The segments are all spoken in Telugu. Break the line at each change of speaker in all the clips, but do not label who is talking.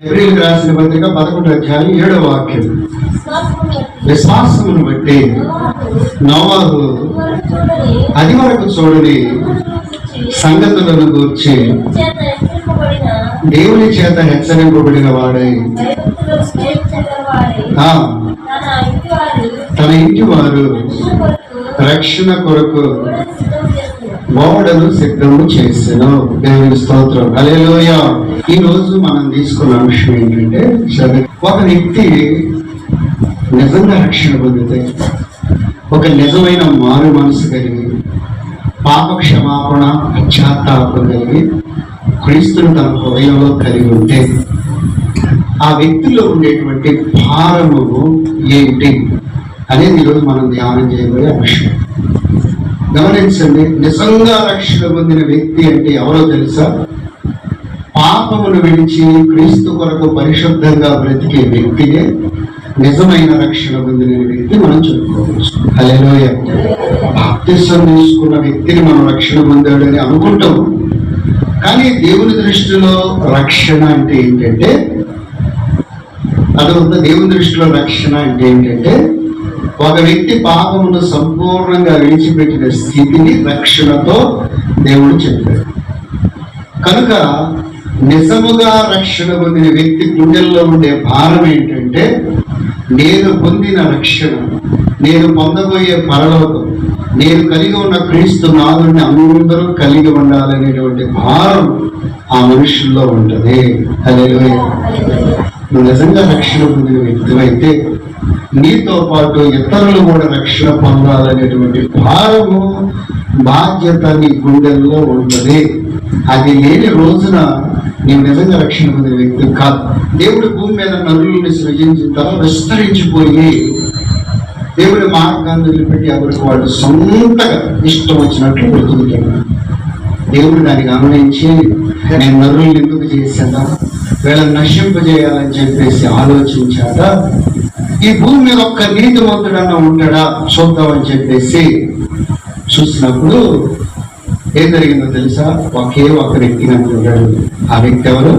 ఎబ్రిల్ రాసిన పత్రిక పదకొండు అధ్యాయం ఏడో వాక్యం. విశ్వాసమును బట్టి నోవాహు అది వరకు చూడని సంగతులను గూర్చి దేవుని చేత హెచ్చరింపబడిన వాడై ఆ, తన ఇంటి వారు రక్షణ కొరకు మోడలు సిద్ధము చేసిన దేవుని స్తోత్రం. అలేలోయ ఈ రోజు మనం తీసుకున్న అంశం ఏంటంటే సరే, ఒక వ్యక్తి నిజంగా రక్షణ పొందితే ఒక నిజమైన మారు మనసు కలిగి పాప క్షమాపణ పశ్చాత్తాపం కలిగి క్రీస్తును తన హృదయంలో కలిగి ఉంటే ఆ వ్యక్తిలో ఉండేటువంటి భారము ఏంటి అనేది ఈరోజు మనం ధ్యానం చేయబోయే అంశం. గమనించండి నిజంగా రక్షణ పొందిన వ్యక్తి అంటే ఎవరో తెలుసా? పాపమును విడిచి క్రీస్తు కొరకు పరిశుద్ధంగా బ్రతికే వ్యక్తినే నిజమైన రక్షణ పొందిన వ్యక్తి మనం చెప్పుకోవచ్చు. హలోయ బాప్తిసం తీసుకున్న వ్యక్తిని మనం రక్షణ పొందాడని అనుకుంటాం. కానీ దేవుని దృష్టిలో రక్షణ అంటే ఏంటంటే అదొక దేవుని దృష్టిలో రక్షణ అంటే ఏంటంటే ఒక వ్యక్తి పాపమును సంపూర్ణంగా విడిచిపెట్టిన స్థితిని రక్షణతో దేవుడు చెప్పాడు. కనుక నిజముగా రక్షణ పొందిన వ్యక్తి గుండెల్లో ఉండే భారం ఏంటంటే నేను పొందిన రక్షణ నేను పొందబోయే పరలోకం నేను కలిగి ఉన్న క్రీస్తు నాదుని అందరూ కలిగి ఉండాలనేటువంటి భారం ఆ మనుషుల్లో ఉంటుంది. అదే నువ్వు నిజంగా రక్షణ పొందిన వ్యక్తివైతే నీతో పాటు ఇతరులు కూడా రక్షణ పొందాలనేటువంటి భారము బాధ్యత నీ గుండెల్లో ఉంటుంది అది లేని రోజున నీవు నిజంగా రక్షణ పొందిన వ్యక్తి కాదు. దేవుడు భూమి మీద నరులని సృజించిన తర్వాత విస్తరించిపోయి దేవుడి మార్గాన్ని వదిలిపెట్టి ఎవరికి వాళ్ళు సొంతగా ఇష్టం వచ్చినట్లు బ్రతుకుతున్నారు దేవుడు దాన్ని గమనించి నేను నరుల్ని ఎందుకు చేశాను? వీళ్ళని నశింపజేయాలని చెప్పేసి ఆలోచించాక ఈ భూమి మీద ఒక్క నీతివంతుడన్నా ఉంటాడా చూద్దామని చెప్పేసి చూసినప్పుడు ఏం జరిగిందో తెలుసా? ఒకే ఒక వ్యక్తి కనుకుంటాడు ఆ వ్యక్తి ఎవరు?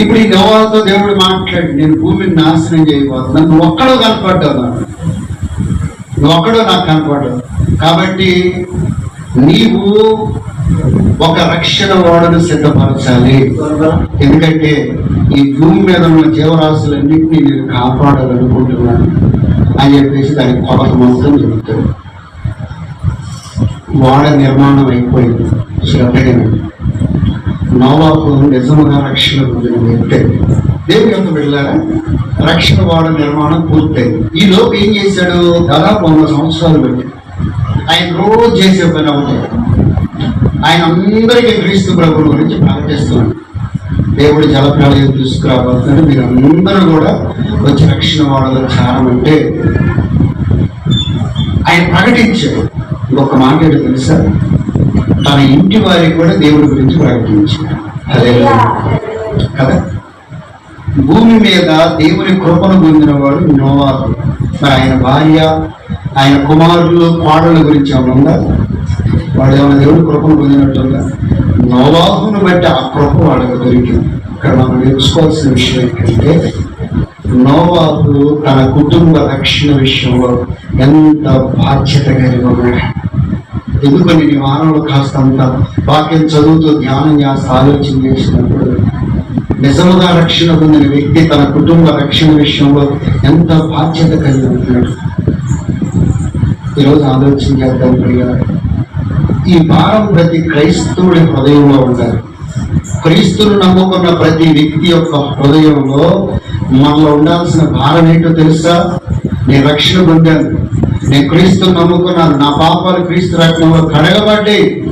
ఇప్పుడు ఈ నోవాతో దేవుడు మాట్లాడి నేను భూమిని నాశనం చేయబోతున్నాను. నువ్వు ఒక్కడో కనపడ్డావు నువ్వు ఒక్కడో నాకు కనపడ్డావు. కాబట్టి నీవు ఒక రక్షణ ఓడను సిద్ధపరచాలి. ఎందుకంటే ఈ భూమి మీద ఉన్న జీవరాశులన్నింటినీ నేను కాపాడాలనుకుంటున్నాను అని చెప్పేసి దానికి కొలత మొత్తం చెబుతాడు ఓడ నిర్మాణం అయిపోయింది. శ్రద్ధగా నోవాకు నిజముగా రక్షణ పొందిన వ్యక్తే. దేవుని యొక్క వెళ్ళారా రక్షణ వాడ నిర్మాణం పూర్తయింది. ఈ లోపు ఏం చేశాడు? దాదాపు వంద సంవత్సరాలు పెట్టి. ఆయన రోజు చేసే పని అవుతాయి ఆయన అందరికీ క్రీస్తు ప్రభు గురించి ప్రకటిస్తున్నాడు దేవుడు జలప్రలయం తీసుకురాబోతున్నాడు. మీరు అందరూ కూడా వచ్చి రక్షణ వాడలో చారమంటే ఆయన ప్రకటించాడు. ఇంకొక మాట ఏంటో తెలుసా? తన ఇంటి వారికి కూడా దేవుడి గురించి ప్రకటించాడు. అదే కదా? భూమి మీద దేవుని కృపను పొందిన వాడు మరి ఆయన భార్య ఆయన కుమారులు కోడళ్ళ గురించి ఏమన్నా ఉందా? వాడు ఏమైనా దేవుడు కృపను పొందినట్టుగా నోవాహును బట్టి ఆ కృప వాళ్ళకి దొరికింది. ఇక్కడ మనం నేర్చుకోవాల్సిన విషయం ఏంటంటే నోవాహు తన కుటుంబ రక్షణ విషయంలో ఎంత బాధ్యత కలిగి ఉన్నాడు. ఎందుకని నీ మానవులు కాస్తంత వాక్యం చదువుతూ ధ్యానం చేస్తూ ఆలోచన చేసినప్పుడు నిజముగా రక్షణ పొందిన వ్యక్తి తన కుటుంబ రక్షణ విషయంలో ఎంత బాధ్యత కలిగి ఉంటున్నాడు ఈరోజు ఆలోచన చేద్దాం ప్రియ ఈ భారం ప్రతి క్రైస్తవుడి హృదయంలో ఉండాలి. క్రీస్తును నమ్ముకున్న ప్రతి వ్యక్తి యొక్క హృదయంలో మనలో ఉండాల్సిన భారం ఏంటో తెలుసా? నేను రక్షణ పొందాను. నేను క్రీస్తు నమ్ముకున్నాను నా పాపాలు క్రీస్తు రక్తంలో కడగబడ్డాయి.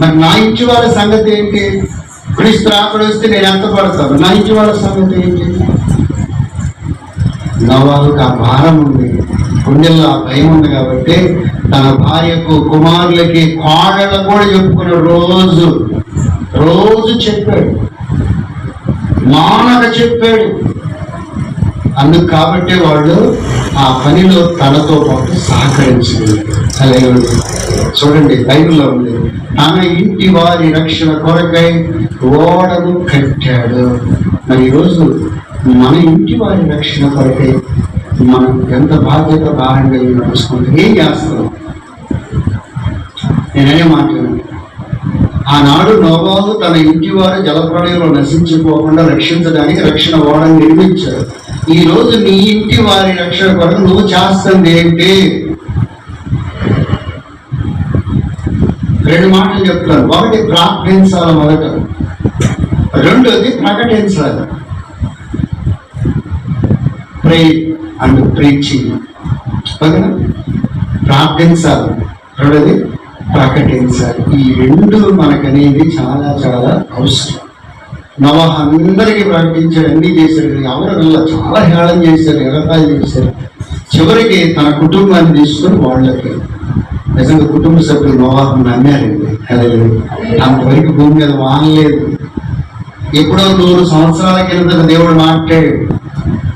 మరి నా ఇంటి వాళ్ళ సంగతి ఏంటి? క్రీస్తు రాకడ వస్తే నేను ఎంత పడతాను? నా ఇంటి వాళ్ళ సంగతి ఏంటి? నవాళ్ళకి ఆ భారం ఉంది. గుండెల్లో ఆ భయం ఉంది కాబట్టి తన భార్యకు కుమారులకి కోడళ్ళ కూడా చెప్పుకున్న రోజు రోజు చెప్పాడు. మానక చెప్పాడు. అందుకు కాబట్టి వాళ్ళు ఆ పనిలో తనతో పాటు సహకరించింది. అలాగే చూడండి బైబిల్లో ఉంది. తన ఇంటి వారి రక్షణ కొరకై ఓడను కట్టాడు. మరి ఈరోజు మన ఇంటి వారి రక్షణ కొరకై మనం ఎంత బాధ్యత భారం కలిగి నడుచుకుంటే ఏం చేస్తాం నేనే మాట్లాడాను. ఆనాడు నోబాబు తన ఇంటి వారు జలప్రళయంలో నశించిపోకుండా రక్షించడానికి రక్షణ ఓడని నిర్మించారు. ఈ రోజు నీ ఇంటి వారి రక్షణ కొరకు నువ్వు చేస్తుంది ఏంటి రెండు మాటలు చెప్తాను. ఒకటి ప్రార్థించాలి మొదట. రెండోది ప్రకటించాలి. ప్రే అండ్ ప్రీచింగ్ ఓకేనా ప్రార్థించాలి. రెండోది ప్రకటించాలి. ఈ రెండు మనకనేది చాలా చాలా అవసరం. నవహ అందరికీ ప్రకటించాడు అన్ని చేశాడు. ఎవరు వల్ల చాలా హేళన చేశారు ఎగతాలు చేశారు. చివరికి తన కుటుంబాన్ని తీసుకొని వాళ్ళకి. నిజంగా కుటుంబ సభ్యులు నవాహం నమ్మారండి హల్లెలూయా. అంతవరకు భూమి మీద వానలేదు ఎప్పుడో నూరు సంవత్సరాల కింద దేవుడు మాట్లాడాడు.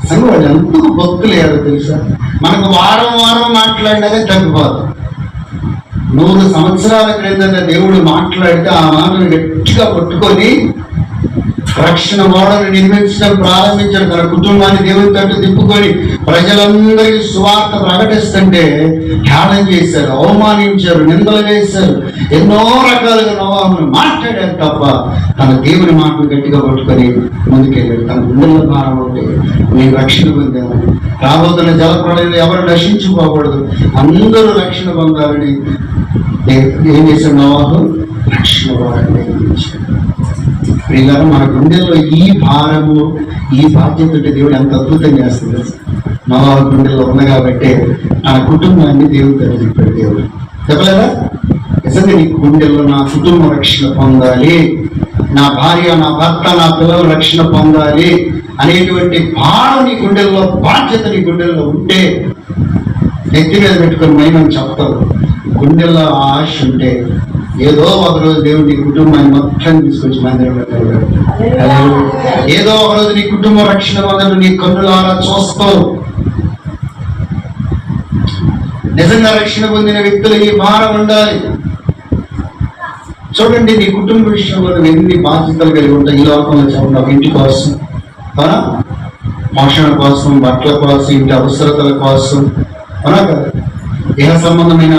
అసలు వాళ్ళు ఎందుకు భక్తులు తెలుసా? మనకు వారం వారం మాట్లాడినదే తగ్గిపోదు నూరు సంవత్సరాల క్రిందట దేవుడు మాట్లాడితే ఆ మాటను గట్టిగా పట్టుకొని రక్షణ ఓడను నిర్మించడం ప్రారంభించాడు తన కుటుంబాన్ని దేవుని తట్టు తిప్పుకొని ప్రజలందరికీ సువార్త ప్రకటిస్తుంటే ధ్యానం చేశారు అవమానించారు నిందలు వేశారు. ఎన్నో రకాలుగా నవాహులు మాట్లాడారు తప్ప తన దేవుని మాటను గట్టిగా పట్టుకొని ముందుకెళ్ళాడు తన గుండెల భారం ఉంటే నేను రక్షణ పొందాను రాబోతున్న జలప్రళయంలో ఎవరు నశించుకోకూడదు. అందరూ రక్షణ పొందాలని ఏం చేశాడు నవాహు రక్షణ ప్రియులారా మన గుండెల్లో ఈ భారము ఈ బాధ్యత దేవుడు ఎంత అద్భుతం చేస్తుంది మా గుండెల్లో ఉంది కాబట్టి ఆ కుటుంబాన్ని దేవుడు తెలియజెప్పాడు దేవుడు. చెప్పలేదా? నిజంగా నీ గుండెల్లో నా కుటుంబం రక్షణ పొందాలి. నా భార్య నా భర్త నా పిల్లలు రక్షణ పొందాలి అనేటువంటి భారం నీ గుండెల్లో బాధ్యత నీ గుండెల్లో ఉంటే నెత్తి మీద పెట్టుకొని మైనం చెప్తావు. గుండెల్లో ఆశ ఉంటే ఏదో ఒకరోజు దేవుడు నీ కుటుంబాన్ని మొత్తం తీసుకొచ్చి మందిరంలో ఏదో ఒకరోజు నీ కుటుంబ రక్షణ పొందడం నీ కన్నులారా చూస్తావు. నిజంగా రక్షణ పొందిన వ్యక్తులు ఈ భారం ఉండాలి. చూడండి నీ కుటుంబ విషయంలో ఎన్ని బాధ్యతలు కలిగి ఉంటాయి ఈ లోకంలో చెప్పండి. ఇంటి కోసం పోషణ కోసం బట్టల కోసం ఇంటి అవసరతల కోసం అవునా కదా? దేహ సంబంధమైన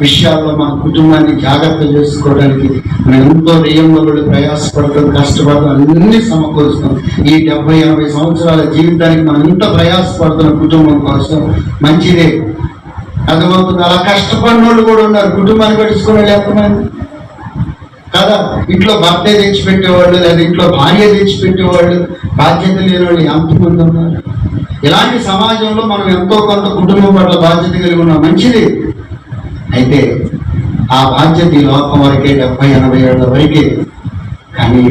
విషయాల్లో మన కుటుంబాన్ని జాగ్రత్త చేసుకోవడానికి మనం ఎంతో దెయ్యంలో కూడా ప్రయాసపడతాం కష్టపడతాం అన్ని సమకూరుస్తాం. ఈ డెబ్బై ఎనభై సంవత్సరాల జీవితానికి మనం ఎంత ప్రయాసపడుతున్నాం కుటుంబం కోసం మంచిదే. అర్థమవుతుంది అలా కష్టపడిన వాళ్ళు కూడా ఉన్నారు. కుటుంబాన్ని పట్టించుకునే లేకపోయినా. కదా ఇంట్లో భర్త తెచ్చిపెట్టేవాళ్ళు లేదా ఇంట్లో భార్య తెచ్చిపెట్టేవాళ్ళు బాధ్యత లేని వాళ్ళు ఎంతమంది ఉన్నారు? ఇలాంటి సమాజంలో మనం ఎంతో కొంత కుటుంబం పట్ల బాధ్యత కలిగి ఉన్నాం మంచిది. అయితే ఆ బాధ్యత ఈ లోకం వరకే డెబ్బై ఎనభై ఏళ్ళ వరకే. కానీ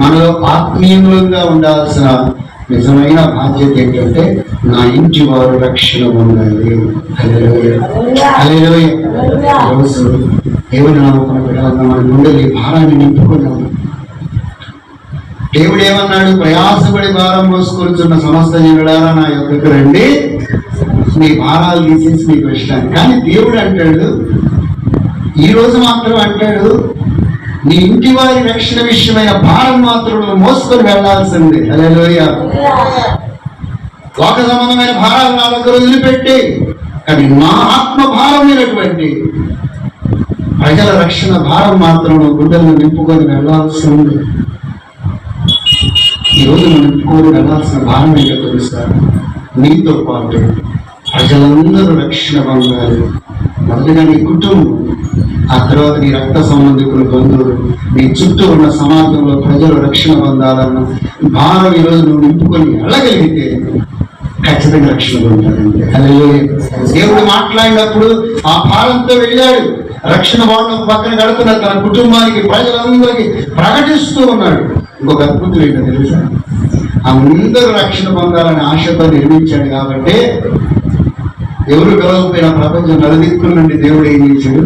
మనలో ఆత్మీయంగా ఉండాల్సిన నిజమైన బాధ్యత ఏంటంటే నా ఇంటి వారు రక్షణ ఉండాలి. హల్లెలూయా. ఈరోజు దేవుని మన గుండెలు ఈ భారాన్ని నింపుకున్నాము దేవుడు ఏమన్నాడు ప్రయాసపడి భారం మోసుకొచ్చున్న సమస్త జనులారా నా యొక్కకు రండి. మీ భారాలు తీసేసి మీకు ఇష్టాన్ని కానీ దేవుడు అంటాడు ఈ రోజు మాత్రం అంటాడు నీ ఇంటి వారి రక్షణ విషయమైన భారం మాత్రం నువ్వు మోసుకొని వెళ్ళాల్సిందే. హల్లెలూయా. లోక సంబంధమైన భారాలు నా దగ్గర వదిలిపెట్టి కానీ నా ఆత్మ భారమైనటువంటి ప్రజల రక్షణ భారం మాత్రం నువ్వు నింపుకొని వెళ్ళాల్సి ఉంది ఈరోజు మనం నింపుకొని వెళ్ళాల్సిన భారం ఏంటో తెలుసా? నీతో పాటు ప్రజలందరూ రక్షణ పొందాలి. మొదలుగా నీ కుటుంబం ఆ తర్వాత నీ రక్త సంబంధికుల బంధువులు నీ చుట్టూ ఉన్న సమాజంలో ప్రజలు రక్షణ పొందాలన్న భారం ఈరోజు నువ్వు నింపుకొని వెళ్ళగలిగితే ఖచ్చితంగా రక్షణ పొందాలండి హల్లెలూయా. దేవుడు మాట్లాడినప్పుడు ఆ భారంతో వెళ్ళాడు. రక్షణ వాళ్ళ పక్కన గడుతున్న తన కుటుంబానికి ప్రజలందరికీ ప్రకటిస్తూ ఉన్నాడు. ఇంకొక అద్భుతం ఏంటో తెలుసా? అందరూ రక్షణ పొందాలని ఆశతో నిర్మించాడు కాబట్టి ఎవరు గెలవకపోయిన ప్రపంచం నలుదిక్కుల నుండి దేవుడు ఏం చేశాడు?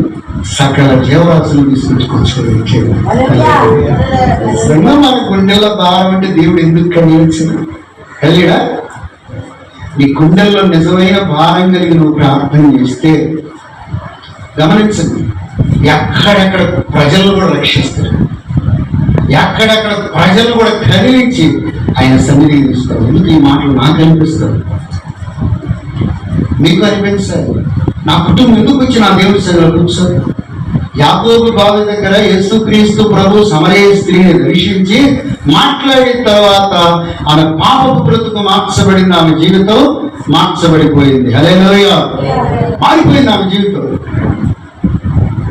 సకల జీవరాశులు తీసుకొచ్చుకొని వచ్చాడు నిజంగా మన భారం అంటే దేవుడు ఎందుకు కలిగించాడు కలియడా నీ గుండెల్లో నిజమైన భారం కలిగి నువ్వు ప్రార్థన చేస్తే గమనించండి ఎక్కడెక్కడ ప్రజలు కూడా రక్షిస్తారు. ఎక్కడెక్కడ ప్రజలు కూడా కదిలించి ఆయన సన్నిధి తీస్తారు ఎందుకు ఈ మాటలు నాకు అనిపిస్తారు మీకు అనిపించారు నా కుటుంబం ఎందుకు వచ్చి నా దేవుడి సన్నిధిలో కూర్చోరు యాకోబు బావి దగ్గర యేసుక్రీస్తు ప్రభు సమరయ స్త్రీని దర్శించి మాట్లాడిన తర్వాత ఆమె పాపపు బ్రతుకు మార్చబడింది. ఆమె జీవితం మార్చబడిపోయింది. అదే మారిపోయింది ఆమె జీవితం.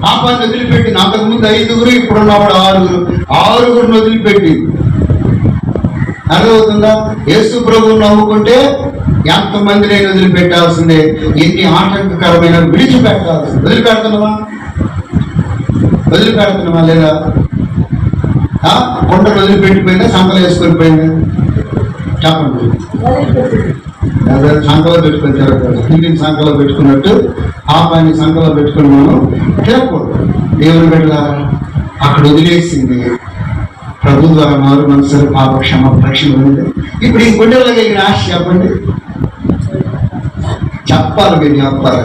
పాపాన్ని వదిలిపెట్టి అంతకు ముందు ఐదుగురు ఇప్పుడున్నవాడు ఆరుగురు. ఆరుగురిని వదిలిపెట్టి. అర్థమవుతుందా? యేసు ప్రభు నవ్వుకుంటే ఎంతమంది నేను వదిలిపెట్టాల్సిందే. ఎన్ని ఆటంకకరమైన విడిచిపెట్టాల్సింది. వదిలిపెడుతున్నావా వదిలిపెడుతున్నావా లేదా? కొండలు వదిలిపెట్టిపోయిందా? సంతలు వేసుకొని పోయిందా? చెప్పండి. అదే సంకలో పెట్టుకొని తిరగకూడదు టీవీని సంకలో పెట్టుకున్నట్టు పని సంకలో పెట్టుకుని మనం తిరగకూడదు దేవుని బిడ్డలారా అక్కడ వదిలేసింది. ప్రభు ద్వారా మారు మనసు పాప క్షమ రక్షణ ఉంది ఇప్పుడు ఈ గుండెలకి ఈ రాశి చెప్పండి. చెప్పాలి మీరు చెప్పాలి.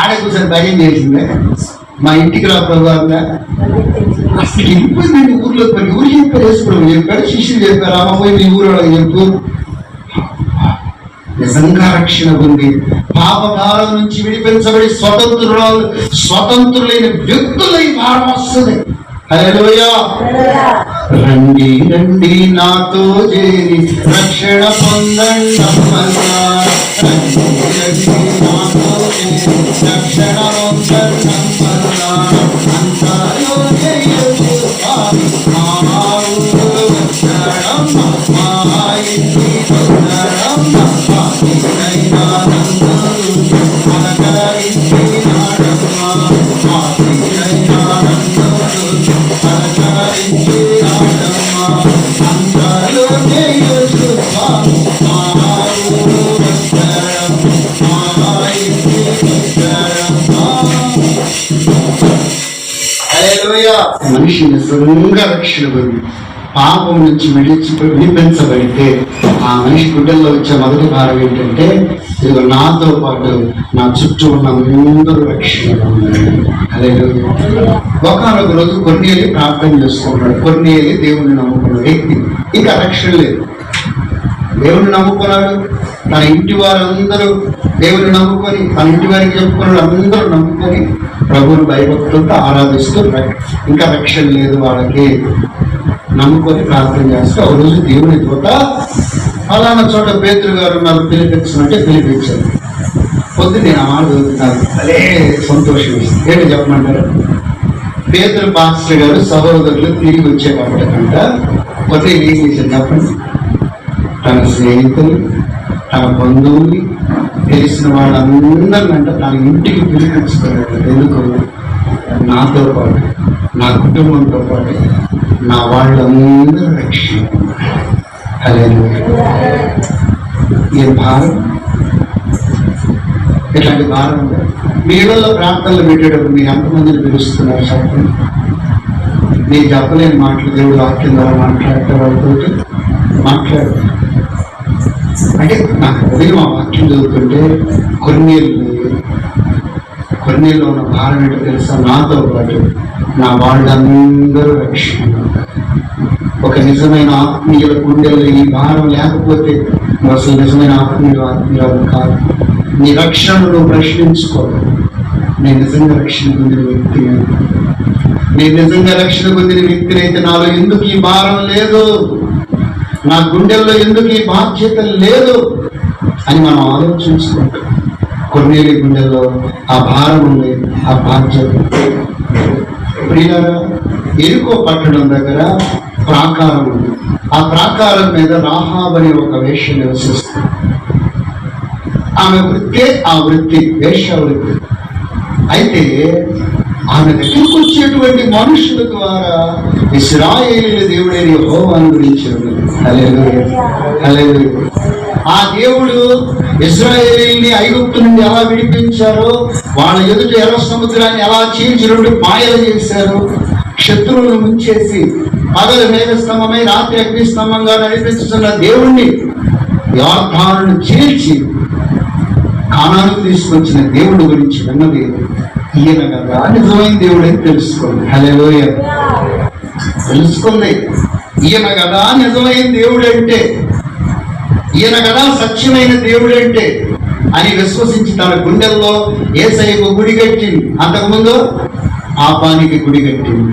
ఆడ కూర్చొని భయం చేసిందే. మా ఇంటికి రా ప్రభు అందా అసలు వెళ్ళిపోయింది ఊర్లో ఊరు చెప్పారు వేసుకోవడం చెప్పారు శిష్యులు చెప్పారు అమ్మ పోయి మీ ఊరు వాళ్ళకి చెప్పు. నిజంగా రక్షణ పొంది పాప భారం నుంచి విడిపించబడి స్వతంత్రురాలు స్వతంత్రులైన వ్యక్తులై భారం వస్తుంది రండి రండి నాతో చేరి రక్షణ పొందండి రక్షణ పొందండి మనిషి నిజంగా రక్షణ పొంది పాపం నుంచి విడిచి విడిపించబడితే ఆ మనిషి గుడ్డల్లో వచ్చే మొదటి భారం ఏంటంటే ఇదిగో నాతో పాటు నా చుట్టూ ఉన్న అందరూ రక్షణ అదే ఒకనొక రోజు కొన్నేళ్ళు ప్రార్థన చేసుకుంటాడు కొన్నేళ్ళు దేవుడిని నమ్ముకున్న వ్యక్తి. ఇంకా రక్షణ లేదు. దేవుడిని నమ్ముకున్నాడు. తన ఇంటి వారందరూ దేవుడిని నమ్ముకొని తన ఇంటి వారికి చెప్పుకున్నాడు అందరూ నమ్ముకొని ప్రభుని భయభక్తులతో ఆరాధిస్తూ ఇంకా రక్షణ లేదు వాళ్ళకి. నమ్ముకొని ప్రార్థన చేస్తే ఒక రోజు దేవుని తోట ఫలానా చోట పేతులు గారు నాకు పిలిపించమంటే పిలిపించారు. పొద్దు నేను ఆ మాట చదువుతున్నాను అదే సంతోషం వేసింది. ఏంటి చెప్పమంటారు? పేదల పాస్టర్ గారు సహోదరులు తిరిగి వచ్చేటప్పటికంట కొద్దిగా ఏం చేశారు చెప్పండి. తన స్నేహితులు తన బంధువుని తెలిసిన వాళ్ళందరినంట తన ఇంటికి పిలిపించుకోలేదు ఎందుకు? నాతో పాటు నా కుటుంబంతో పాటు నా వాళ్ళందరూ రక్షణ. అదే ఈ భారం? ఇట్లాంటి భారం ఉంది. మీ ఇళ్ళలో ప్రాంతాల్లో పెట్టేటప్పుడు మీరు ఎంతమందిని పిలుస్తున్నారు చెప్పండి? నేను చెప్పలేని మాటలు దేవుడు వాక్యం ద్వారా మాట్లాడటం వాళ్ళతో మాట్లాడతారు. అంటే నాకు ఉదయం ఆ వాక్యం చదువుతుంటే కొన్నేళ్ళు కొన్నేళ్ళు ఉన్న భారం ఏంటో తెలుసా? నాతో పాటు నా వాళ్ళందరూ రక్షణ ఒక నిజమైన ఆత్మీయుల గుండెల్లో ఈ భారం లేకపోతే నువ్వు అసలు నిజమైన ఆత్మీయులు ఆత్మీయులు కాదు. నీ రక్షణను ప్రశ్నించుకో. నేను నిజంగా రక్షణ పొందిన వ్యక్తి నేను నిజంగా రక్షణ పొందిన వ్యక్తిని అయితే నాలో ఎందుకు ఈ భారం లేదు? నా గుండెల్లో ఎందుకు ఈ బాధ్యత లేదు అని మనం ఆలోచించుకుంటాం. కొన్నేళ్ళ గుండెల్లో ఆ భారం ఉంది ఆ బాధ్యత ప్రియులారా ఎరుకో పట్టణం దగ్గర ప్రాకారం ఉంది. ఆ ప్రాకారం మీద రాహాబ్ అనే ఒక వేష నివసిస్తుంది. ఆమె వృత్తే ఆ వృత్తి వేష వృత్తి అయితే ఆమె దగ్గరకు వచ్చేటువంటి మనుషుల ద్వారా ఇస్రాయేలీల దేవుడైన యహోవాను గురించి ఆ దేవుడు ఇస్రాయేలీని ఐగుప్తు నుండి ఎలా విడిపించారో వాళ్ళ ఎదుట ఎర్ర సముద్రాన్ని ఎలా చీల్చి రెండు పాయలు చేశారు శత్రువులను ముంచేసి పగలు మేఘస్తంభమై రాత్రి అగ్నిస్తంభంగా నడిపించుతున్న దేవుణ్ణి యోర్ధాలను చీల్చి కాణాలు తీసుకొచ్చిన దేవుడి గురించి విన్నది ఈయన కదా. నిజమైన దేవుడు అని తెలుసుకోండి. హలోయ తెలుసుకుంది. ఈయన కదా నిజమైన దేవుడు అంటే ఈయన కదా సత్యమైన దేవుడు అంటే అని విశ్వసించి తన గుండెల్లో ఏసైకు గుడి కట్టింది. అంతకుముందు పాపానికి గుడి కట్టింది.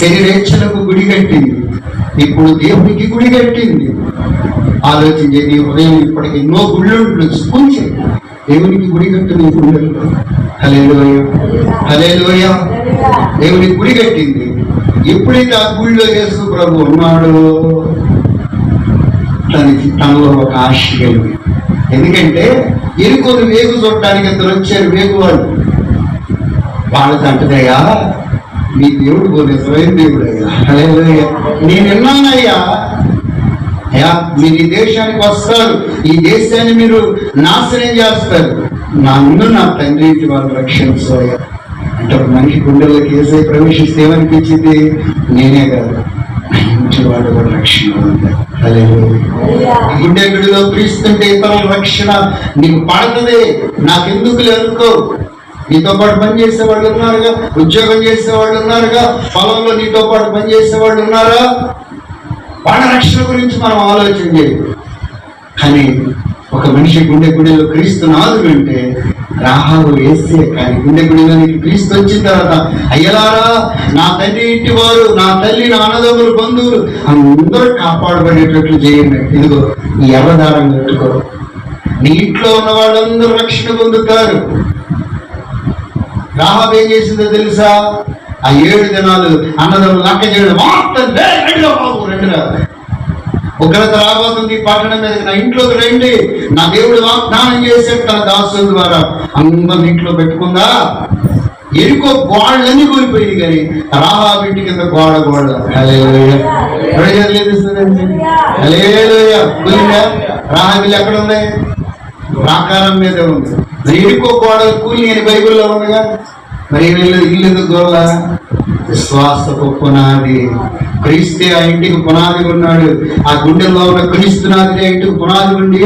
శరీరేచ్ఛలకు గుడి కట్టింది. ఇప్పుడు దేవునికి గుడి కట్టింది. ఆలోచించే నీ హృదయం ఇప్పటికి ఎన్నో గుళ్ళు స్పూంచి దేవునికి గుడి కట్టు నీ గుండెల్లో హలేలోయ హలేలోయ దేవుని గుడి కట్టింది. ఎప్పుడైతే ఆ గుడిలో యేసు ప్రభు ఉన్నాడు తనకి తనలో ఒక ఆశ కలిగింది. ఎందుకంటే ఎరుకొని వేగు చూడటానికి ఇద్దరు వచ్చారు వేగు వాళ్ళు వాళ్ళకి అంటదయ్యా మీ దేవుడు ఓ నిజమైన దేవుడు అయ్యా. నేను విన్నానయ్యా. అయ్యా మీరు ఈ దేశానికి వస్తారు. ఈ దేశాన్ని మీరు నాశనం చేస్తారు. నా ముందు నా తండ్రి ఇంటి వాళ్ళు రక్షించయ్యా అంటే ఒక మనిషి గుండెల్లోకి ఏసై ప్రవేశిస్తే ఏమనిపించింది? నేనే కాదు. మంచివాడు కూడా రక్షణ గుండె గుడిలో క్రీస్తుంటే ఇతరుల రక్షణ నీకు పడుతుంది. నాకెందుకు అనుకో. నీతో పాటు పని చేసే వాళ్ళు ఉన్నారుగా? ఉద్యోగం చేసే వాళ్ళు ఉన్నారుగా? పొలంలో నీతో పాటు పని చేసే వాళ్ళు ఉన్నారా? వాళ్ళ రక్షణ గురించి మనం ఆలోచన చేయాలి కానీ ఒక మనిషి గుండె గుడిలో క్రీస్తు నాదు అంటే రాహాలు వేస్తే కానీ గుండె గుడిలో నీకు క్రీస్తు వచ్చిన తర్వాత అయ్యలారా నా తల్లి ఇంటి వారు నా తల్లి నా అన్నదమ్ములు బంధువులు అందరూ కాపాడబడేటట్లు చేయండి ఇదిగో ఈ అవధారం పెట్టుకో నీ ఇంట్లో ఉన్న వాళ్ళందరూ రక్షణ పొందుతారు. రాహాబ్ ఏం చేసిందో తెలుసా? ఆ ఏడు దినాలు అన్నదమ్ములు లక్క చేయడం మాత్రం రెండు ఉగ్రత రాబోతుంది పట్టణం మీద నా ఇంట్లోకి రండి. నా దేవుడు వాగ్దానం చేశాడు తన దాసుల ద్వారా. అందరిని ఇంట్లో పెట్టుకుందా? ఎరుకో గోడలన్నీ కూలిపోయింది కానీ రాహా ఇంటి కింద గోడ గోడ. హల్లెలూయా. ఎక్కడ ఉన్నాయి ప్రాకారం మీద ఉంది. మరి ఎరుకో గోడలు కూలి అని బైబిల్లో ఉందిగా. మరి వీళ్ళు ఇల్లు ఎందుకు గోడ విశ్వాసపు పునాది. క్రీస్తే ఆ ఇంటికి పునాది ఉన్నాడు ఆ గుండెల్లో ఉన్న క్రీస్తునాది ఆ ఇంటికి పునాది ఉండి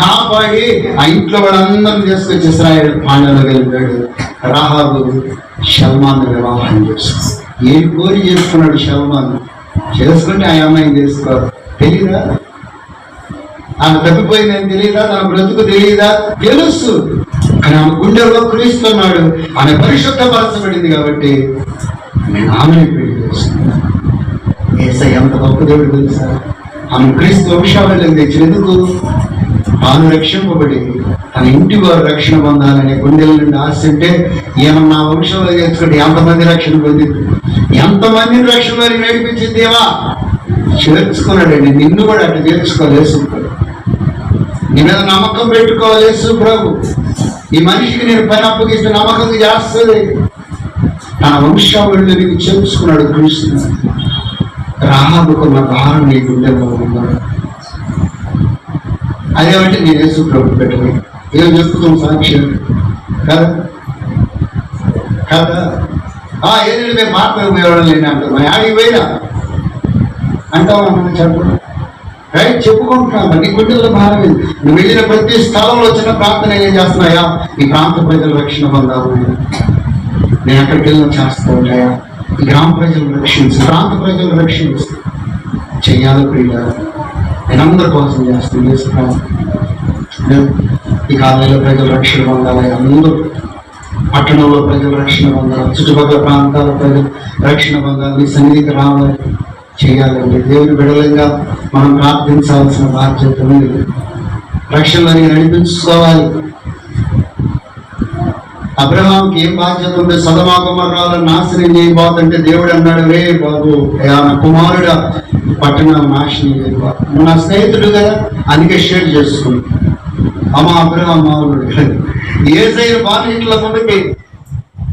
కాపాడి ఆ ఇంట్లో వాళ్ళందరూ చేసుకొచ్చి ఇస్రాయల్ పాండలు వెళ్ళాడు. రాహాబు షల్మాన్ వివాహం చేసుకున్నాడు ఏం కోరి చేసుకున్నాడు షల్మాన్? చేసుకుంటే ఆ అమ్మాయిని చేసుకోవాలి. తెలీదా? ఆమె తప్పిపోయిందని తెలియదా తన బ్రతుకు తెలియదా తెలుసు. కానీ ఆమె గుండెల్లో క్రీస్తున్నాడు ఆమె పరిశుద్ధపరచబడింది కాబట్టి నేను ఆమెను పెళ్ళి ఏసై ఎంత గొప్ప దేవుడు తెలుసా ఆమె క్రీస్తు వంశావళిని తెచ్చినందుకు తాను రక్షింపబడి తన ఇంటి వారు రక్షణ పొందాలనే గుండెల నుండి ఆశ ఉంటే ఏమన్నా వంశంలో చేసుకుంటే ఎంతమంది రక్షణ పొందింది? ఎంతమందిని రక్షణలోకి నడిపించింది దేవా? చేర్చుకున్నాడండి. నిన్ను కూడా అట్లా చేర్చుకోలేదు నీ మీద నమ్మకం పెట్టుకోవాలి యేసు ప్రభు. ఈ మనిషికి నేను పని అప్పగిస్తే నమ్మకం చేస్తుంది. తన వంశావళిని నీకు చేర్చుకున్నాడు కృష్ణ రాహాబుకున్న భారం నీ గుండెల్లో ఉన్నాడు అదే అంటే నేను యేసు ప్రభు పెట్టుకుని ఏం చెప్పుతాం సాక్ష్యం కదా? కదా? ఆ ఏది మేము మాట్లాడిపోయేవాళ్ళం లేని అంటాం మరి ఆడికి పోయినా అంటావా మనం చెప్పడం రైట్ చెప్పుకుంటున్నాం నీ గుండెల్లో భారం నువ్వు వెళ్ళిన ప్రతి స్థలంలో వచ్చిన ప్రార్థన ఏం చేస్తున్నాయా? ఈ ప్రాంత ప్రజల రక్షణ పొందావు. నేను అక్కడికి వెళ్ళిన చేస్తూ ఉంటాయా ఈ గ్రామ ప్రజలు రక్షించు ప్రాంత ప్రజలు రక్షించు. చెయ్యాలి ప్రియ నేను అందరి కోసం చేస్తాను చేస్తున్నాను ఈ కాలంలో ప్రజలు రక్షణ పొందాలి అందరూ పట్టణంలో ప్రజలు రక్షణ పొందాలి చుట్టుపక్కల ప్రాంతాల ప్రజలు రక్షణ పొందాలి మీ సన్నిధికి రావాలి. చేయాలండి దేవుని బిడలంగా మనం ప్రార్థించాల్సిన బాధ్యత ఉంది. రక్షణని నడిపించుకోవాలి. అబ్రహాంకి ఏం బాధ్యత ఉంటే సదమా కుమారాలను నాశనం చేయబోతుంటే దేవుడు అన్నాడు రే బాబు ఆయన కుమారుడు పట్టణం నాశనం చేయబోతు నువ్వు నా స్నేహితుడు కదా అందుకే షేర్ చేసుకుంది అమ్మ అబ్రహాం మామూలుడు ఏ సైడ్ బాగా ముందుకి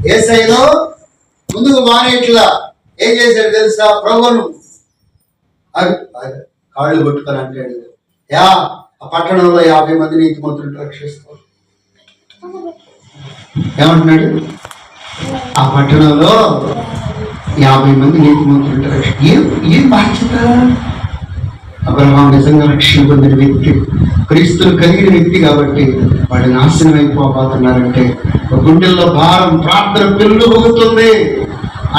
ఏ సైలో ముందుకు బాగా ఏం చేశాడు తెలుసా? ప్రభును కాళ్ళు కొట్టుకొని అంటాడు. యా ఆ పట్టణంలో యాభై మంది నీతిమంతులు రక్షిస్తారు ఏమంటున్నాడు? ఆ పట్టణంలో యాభై మంది నీతిమంతులు ఉంటారు. ఏం ఏం బాధ్యత? అబ్రహాం నిజంగా రక్షణ పొందిన వ్యక్తి. క్రీస్తులు కలిగిన వ్యక్తి కాబట్టి వాడు నాశనం అయిపోతున్నారంటే గుండెల్లో భారం ప్రార్థన పెళ్ళుబోగుతుంది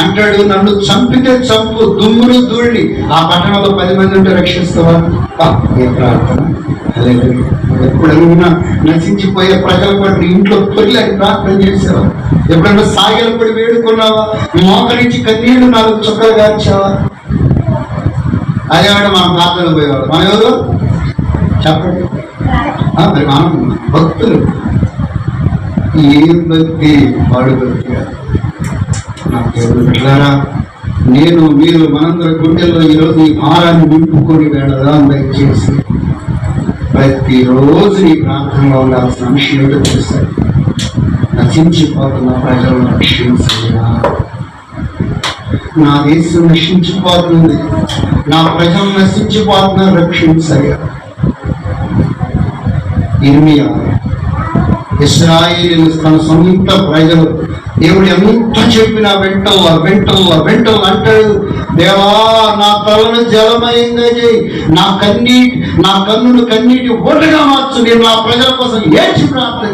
అంటాడు నన్ను చంపితే చంపు దుమ్ములు ధూళి ఆ పట్టణంలో పది మంది ఉంటే రక్షిస్తావా? ఏ ప్రార్థన? హల్లెలూయా. ఎప్పుడైనా నశించిపోయే ప్రజల పట్ల ఇంట్లో పొరిలాడి ప్రార్థన చేసావా ఎప్పుడైనా సాగల పడి వేడుకున్నావా మోకరించి కన్నీళ్ళు నాలుగు చుక్కలు కాల్చావా అదేవాడు మనం ప్రార్థన పోయేవాడు. మన ఎవరు? చెప్పండి. మరి మనం భక్తులు. ఏం భక్తి వాడు భక్తి నా దేవుడు బిడ్డలారా నేను మీరు మనందరి గుండెల్లో ఈరోజు ఈ భారాన్ని నింపుకొని వెళ్ళదా దయచేసి ప్రతిరోజు ఈ ప్రాంతంలో ఉండాల్సిన అంశం ఏదో చూశారు నశించిపోతున్న ప్రజలను రక్షించగా నా దేశం నశించిపోతుంది నా ప్రజలు నశించిపోతున్న రక్షించగా ఇర్మియా ఇస్రాయిల్ తన సొంత ప్రజలు దేవుడు ఎంత చెప్పినా వెంటల్లా వెంటల్లా వెంటల్లా అంటాడు. దేవా నా తలను జలమయంగా చేయి నా కన్నీ నా కన్నులు కన్నీటి ఒడ్డుగా మార్చు. నేను నా ప్రజల కోసం ఏడ్చి ప్రార్థన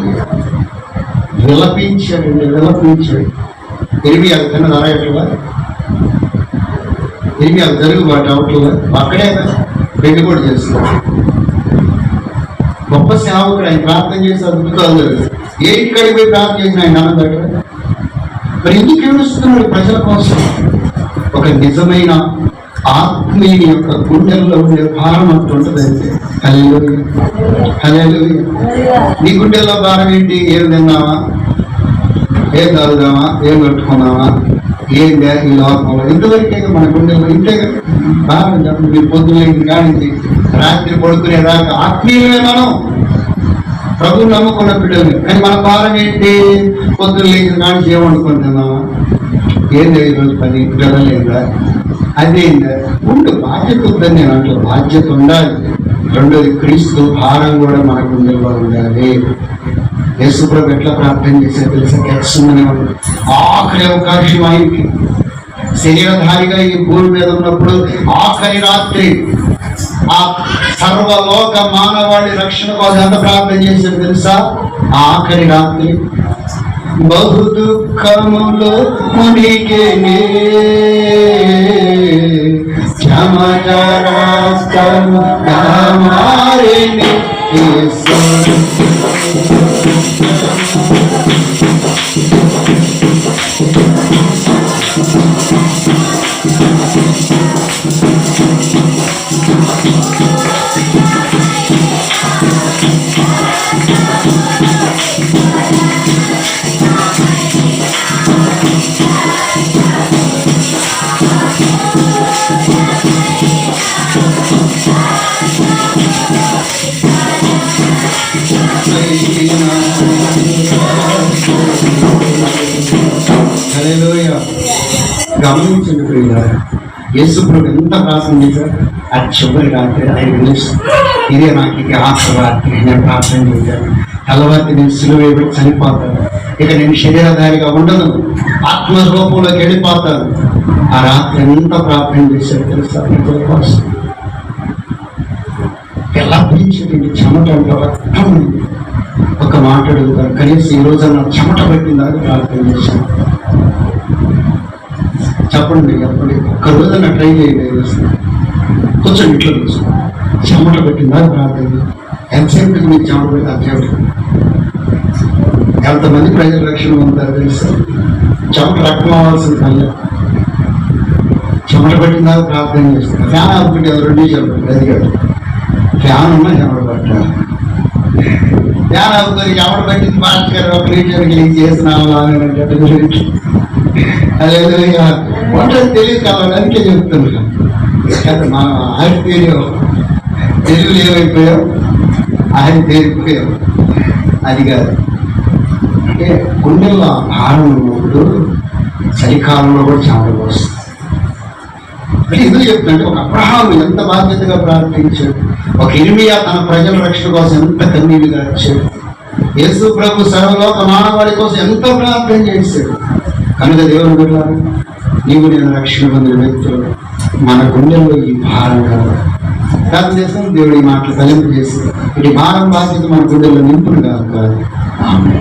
విలపించాడండి విలపించాడు. విలపించాడు తిరిగి అది తిన్న ధరయట్లా తిరిగి అది జరుగుబాటు అవట్లా అక్కడే పెళ్ళి కూడా చేస్తున్నాడు. గొప్ప సేవకుడు ఆయన ప్రార్థన చేసి అద్భుతాలు జరుగుతాయి ఏ ఇక్కడికి పోయి ప్రార్థన చేసిన ఆయన ఆనందట మరి ఎందుకు ఏడుస్తున్నాడు ప్రజల కోసం? ఒక నిజమైన ఆత్మీయుని యొక్క గుండెల్లో ఉండే భారం అంటూ ఉంటుందంటే హల్లెలూయా. హల్లెలూయా. నీ గుండెల్లో భారం ఏంటి? ఏం తిన్నావా? ఏం తాగుదామా? ఏం కట్టుకున్నావా? ఏం ఈ లోకంలో? ఇంతవరకే మన గుండెల్లో ఇంతే కదా. భారం చెప్పండి మీరు పొద్దున్న కానించి రాత్రి పడుకునేదాకా ఆత్మీయులే మనం. ప్రభు నమ్ముకున్న బిడ్డలు. కానీ మన భారం ఏంటి? పొద్దున లేచిన కానీ ఏమనుకుంటున్నావా? ఏంది ఈరోజు పని పిల్లలేదా అదేందా ఉండు బాధ్యత ఉందని నేను అంటే బాధ్యత ఉండాలి. రెండోది క్రీస్తు భారం కూడా మన గుండెల్లో ఉండాలి. యేసుప్రభు ఎట్లా ప్రార్థన చేసే తెలుసా? కేస్తుందని ఆఖరి అవకాశం ఆయనకి. శరీరధారిగా ఈ భూమి మీద ఉన్నప్పుడు ఆఖరి రాత్రి ఆ సర్వలోక మానవాళి రక్షణ కోసం ఎంత ప్రార్థన చేసింది తెలుసా? ఆఖరి రాత్రి. బహు దుఃఖములో మునిగే చమచరాస్తమారిని యేసుప్రభు ఎంత ప్రార్థన చేశారు ఆ చివరి రాత్రి ఆయన తెలుసు ఇదే నాకు ఇక ఆఖరి రాత్రి. నేను ప్రార్థన చేశాను. తెల్లవారి నేను సిలువ చనిపోతాను. ఇక నేను శరీరధారిగా ఉండను. ఆత్మ రూపంలోకి వెళ్ళిపోతాను. ఆ రాత్రి ఎంత ప్రార్థన చేశారు తెలుసా? ప్రజల కోసం. ఎలా పిలిచేది చెమట అంటే ఒక మాట కనీసం ఈ రోజు నా చెమట పట్టిందా అని ప్రార్థన చేశాను. చెప్పండి చెప్పండి. ఒక్క రోజున ట్రై చేయండి కొంచెం రోజు. కూర్చొని ఇంట్లో కూర్చో. చెమట పెట్టిందా అని ప్రార్థన ఎంతసేపు మీకు చెమట పెట్టి అంతసేపు ఎంతమంది ప్రజల రక్షణ పొందుతారు తెలుసు? చెమట రక్తం అవ్వాల్సిన పని చెమట పెట్టిందా ప్రార్థన చేస్తారు ఫ్యాన్ ఆపుకుంటే రెండు చెప్పండి అది కాదు ఫ్యాన్ ఉన్నా చెమట పట్టాలి ఫ్యాన్ ఆపుకొని చెమట పట్టింది? భాస్కర్ ఒక లీటర్ చేసినాము అని అదేవిధంగా వంట తెలియదు కాబట్టి అందుకే చెప్తున్నాను. కదా ఆయన తెలియ తెలుగులో ఏమైపోయాం ఆయన తేలిపోయాం అది కాదు. అంటే గుండెల్లో ఆ భారం ఉన్నప్పుడు చలికాలంలో కూడా చాలా వస్తుంది. అంటే ఎందుకు చెప్తుంటే ఒక అబ్రహాము ఎంత బాధ్యతగా ప్రార్థించాడు ఒక ఇర్మియా తన ప్రజల రక్షణ కోసం ఎంత కన్నీళ్ళుగా వచ్చాడు యేసు ప్రభు సర్వలోక మానవాళి కోసం ఎంతో ప్రార్థన చేశాడు. కనుక దేవుని బిడ్డలారా, నీవు నేను రక్షణ పొందిన వ్యక్తులు మన గుండెల్లో ఈ భారం కాదు ప్రార్థన చేస్తాం దేవుడి మాటలు కలింపు చేసి ఇటు భారం బాధ్యత మన గుండెల్లో నింపును కాదు ఆమె